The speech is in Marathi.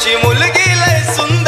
आमची मुलगी लय सुंदर